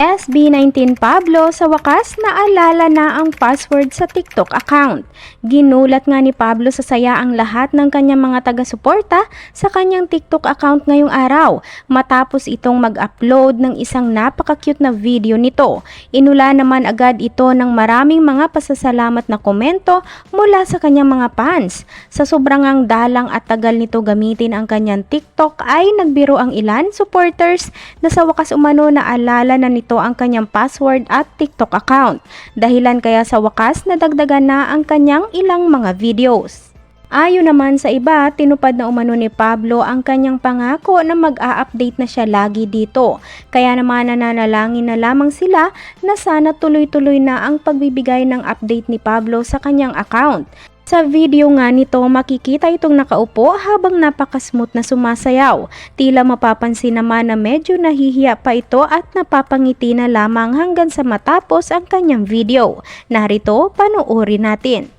SB19 Pablo sa wakas naalala na ang password sa TikTok account. Ginulat nga ni Pablo sa saya ang lahat ng kanyang mga taga-suporta sa kanyang TikTok account ngayong araw matapos itong mag-upload ng isang napaka-cute na video nito. Inula naman agad ito ng maraming mga pasasalamat na komento mula sa kanyang mga fans. Sa sobrang ang dalang at tagal nito gamitin ang kanyang TikTok ay nagbiro ang ilan supporters na sa wakas umano na alala na nito ang kanyang password at TikTok account. Dahilan kaya sa wakas nadagdagan na ang kanyang ilang mga videos. Ayon naman sa iba, tinupad na umano ni Pablo ang kanyang pangako na mag-a-update na siya lagi dito. Kaya naman nananalangin na lamang sila na sana tuloy-tuloy na ang pagbibigay ng update ni Pablo sa kanyang account. Sa video nga nito, makikita itong nakaupo habang napakasmooth na sumasayaw. Tila mapapansin naman na medyo nahihiya pa ito at napapangiti na lamang hanggang sa matapos ang kanyang video. Narito, panuorin natin.